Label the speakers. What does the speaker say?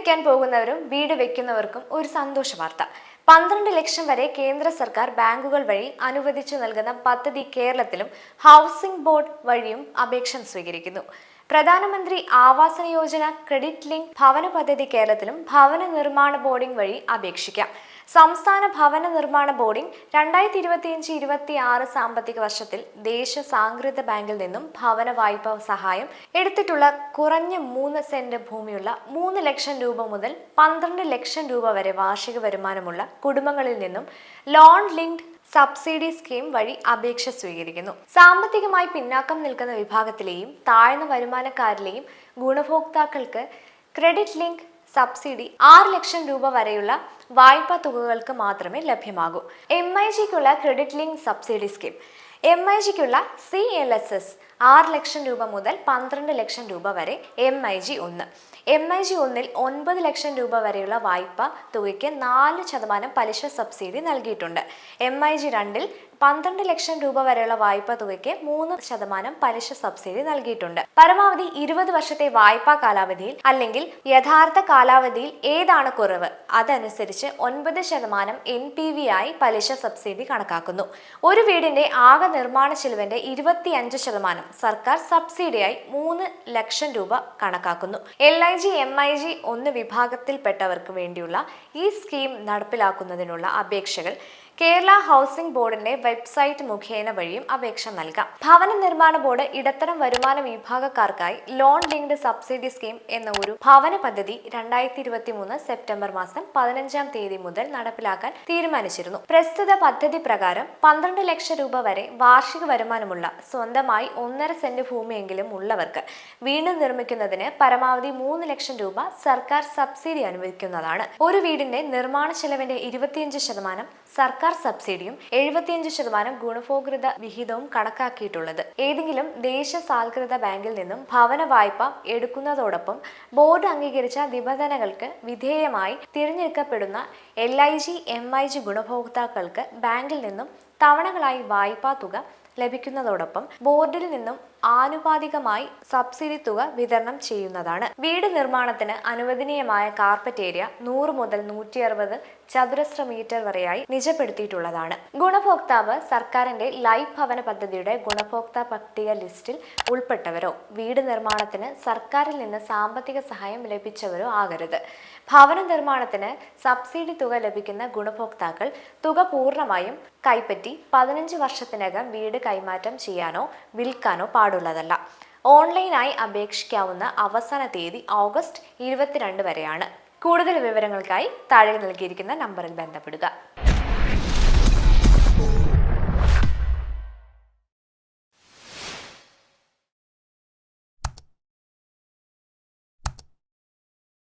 Speaker 1: വെക്കാൻ പോകുന്നവരും വീട് വെക്കുന്നവർക്കും ഒരു സന്തോഷ വാർത്ത. പന്ത്രണ്ട് ലക്ഷം വരെ കേന്ദ്ര സർക്കാർ ബാങ്കുകൾ വഴി അനുവദിച്ചു നൽകുന്ന പദ്ധതി കേരളത്തിലും ഹൗസിംഗ് ബോർഡ് വഴിയും അപേക്ഷ സ്വീകരിക്കുന്നു. പ്രധാനമന്ത്രി ആവാസ യോജന ക്രെഡിറ്റ് ലിങ്ക് ഭവന പദ്ധതി കേരളത്തിലും ഭവന നിർമ്മാണ ബോർഡിംഗ് വഴി അപേക്ഷിക്കാം. സംസ്ഥാന ഭവന നിർമ്മാണ ബോർഡിംഗ് രണ്ടായിരത്തി ഇരുപത്തിയഞ്ച് ഇരുപത്തി ആറ് സാമ്പത്തിക വർഷത്തിൽ ദേശ സാങ്കൃത ബാങ്കിൽ നിന്നും ഭവന വായ്പ സഹായം എടുത്തിട്ടുള്ള കുറഞ്ഞ മൂന്ന് സെന്റ് ഭൂമിയുള്ള മൂന്ന് ലക്ഷം രൂപ മുതൽ പന്ത്രണ്ട് ലക്ഷം രൂപ വരെ വാർഷിക വരുമാനമുള്ള കുടുംബങ്ങളിൽ നിന്നും ലോൺ ലിങ്ക്ഡ് സബ്സിഡി സ്കീം വഴി അപേക്ഷ സ്വീകരിക്കുന്നു. സാമ്പത്തികമായി പിന്നാക്കം നിൽക്കുന്ന വിഭാഗത്തിലെയും താഴ്ന്ന വരുമാനക്കാരിലെയും ഗുണഭോക്താക്കൾക്ക് ക്രെഡിറ്റ് ലിങ്ക് സബ്സിഡി ആറ് ലക്ഷം രൂപ വരെയുള്ള വായ്പാ തുകകൾക്ക് മാത്രമേ ലഭ്യമാകൂ. M I ജിക്കുള്ള credit link subsidy scheme. M I ജിക്കുള്ള C L S S ആറ് ലക്ഷം രൂപ മുതൽ പന്ത്രണ്ട് ലക്ഷം രൂപ വരെ എം ഐ ജി ഒന്ന്. എം ഐ ജി ഒന്നിൽ ഒൻപത് ലക്ഷം രൂപ വരെയുള്ള വായ്പ തുകയ്ക്ക് നാല് ശതമാനം പലിശ സബ്സിഡി നൽകിയിട്ടുണ്ട്. എം ഐ ജി രണ്ടിൽ പന്ത്രണ്ട് ലക്ഷം രൂപ വരെയുള്ള വായ്പ തുകയ്ക്ക് മൂന്ന് ശതമാനം പലിശ സബ്സിഡി നൽകിയിട്ടുണ്ട്. പരമാവധി ഇരുപത് വർഷത്തെ വായ്പാ കാലാവധിയിൽ അല്ലെങ്കിൽ യഥാർത്ഥ കാലാവധിയിൽ ഏതാണ് കുറവ്? അതനുസരിച്ച് ഒൻപത് ശതമാനം എൻ പി വി ആയി പലിശ സബ്സിഡി കണക്കാക്കുന്നു. ഒരു വീടിന്റെ ആകെ നിർമ്മാണ ചെലവിന്റെ ഇരുപത്തിയഞ്ച് ശതമാനം സർക്കാർ സബ്സിഡിയായി മൂന്ന് ലക്ഷം രൂപ കണക്കാക്കുന്നു. L I G M I G ഒന്ന് വിഭാഗത്തിൽപ്പെട്ടവർക്ക് വേണ്ടിയുള്ള ഈ സ്കീം നടപ്പിലാക്കുന്നതിനുള്ള അപേക്ഷകൾ കേരള ഹൗസിംഗ് ബോർഡിന്റെ വെബ്സൈറ്റ് മുഖേന വഴിയും അപേക്ഷ നൽകാം. ഭവന നിർമ്മാണ ബോർഡ് ഇടത്തരം വരുമാന വിഭാഗക്കാർക്കായി ലോൺ ലിങ്ക്ഡ് സബ്സിഡി സ്കീം എന്ന ഒരു ഭവന പദ്ധതി രണ്ടായിരത്തി ഇരുപത്തി മൂന്ന് സെപ്റ്റംബർ മാസം പതിനഞ്ചാം തീയതി മുതൽ നടപ്പിലാക്കാൻ തീരുമാനിച്ചിരുന്നു. പ്രസ്തുത പദ്ധതി പ്രകാരം പന്ത്രണ്ട് ലക്ഷം രൂപ വരെ വാർഷിക വരുമാനമുള്ള സ്വന്തമായി ഒന്നര സെന്റ് ഭൂമിയെങ്കിലും ഉള്ളവർക്ക് വീണ്ടും നിർമ്മിക്കുന്നതിന് പരമാവധി മൂന്ന് ലക്ഷം രൂപ സർക്കാർ സബ്സിഡി അനുവദിക്കുന്നതാണ്. ഒരു വീടിന്റെ നിർമ്മാണ ചെലവിന്റെ ഇരുപത്തിയഞ്ച് ശതമാനം സർക്കാർ സബ്സിഡിയും എഴുപത്തിയഞ്ച് ശതമാനം ഗുണഭോകൃത വിഹിതവും കണക്കാക്കിയിട്ടുള്ളത്. ഏതെങ്കിലും ദേശസാൽകൃത ബാങ്കിൽ നിന്നും ഭവന വായ്പ എടുക്കുന്നതോടൊപ്പം ബോർഡ് അംഗീകരിച്ച നിബന്ധനകൾക്ക് വിധേയമായി തിരഞ്ഞെടുക്കപ്പെടുന്ന L I G M I G ഗുണഭോക്താക്കൾക്ക് ബാങ്കിൽ നിന്നും തവണകളായി വായ്പാ തുക ലഭിക്കുന്നതോടൊപ്പം ബോർഡിൽ നിന്നും ആനുപാതികമായി സബ്സിഡി തുക വിതരണം ചെയ്യുന്നതാണ്. വീട് നിർമ്മാണത്തിന് അനുവദനീയമായ കാർപ്പറ്റ് ഏരിയ നൂറ് മുതൽ നൂറ്റി അറുപത് ചതുരശ്ര മീറ്റർ വരെയായി നിജപ്പെടുത്തിയിട്ടുള്ളതാണ്. ഗുണഭോക്താവ് സർക്കാരിന്റെ ലൈഫ് ഭവന പദ്ധതിയുടെ ഗുണഭോക്താ പട്ടിക ലിസ്റ്റിൽ ഉൾപ്പെട്ടവരോ വീട് നിർമ്മാണത്തിന് സർക്കാരിൽ നിന്ന് സാമ്പത്തിക സഹായം ലഭിച്ചവരോ ആകരുത്. ഭവന നിർമ്മാണത്തിന് സബ്സിഡി തുക ലഭിക്കുന്ന ഗുണഭോക്താക്കൾ തുക പൂർണമായും കൈപ്പറ്റി പതിനഞ്ച് വർഷത്തിനകം വീട് കൈമാറ്റം ചെയ്യാനോ വിൽക്കാനോ പാടുള്ളതല്ല ഓൺലൈനായി അപേക്ഷിക്കാവുന്ന അവസാന തീയതി ഓഗസ്റ്റ് ഇരുപത്തിരണ്ട് വരെയാണ്. കൂടുതൽ വിവരങ്ങൾക്കായി താഴെ നൽകിയിരിക്കുന്ന നമ്പറിൽ ബന്ധപ്പെടുക.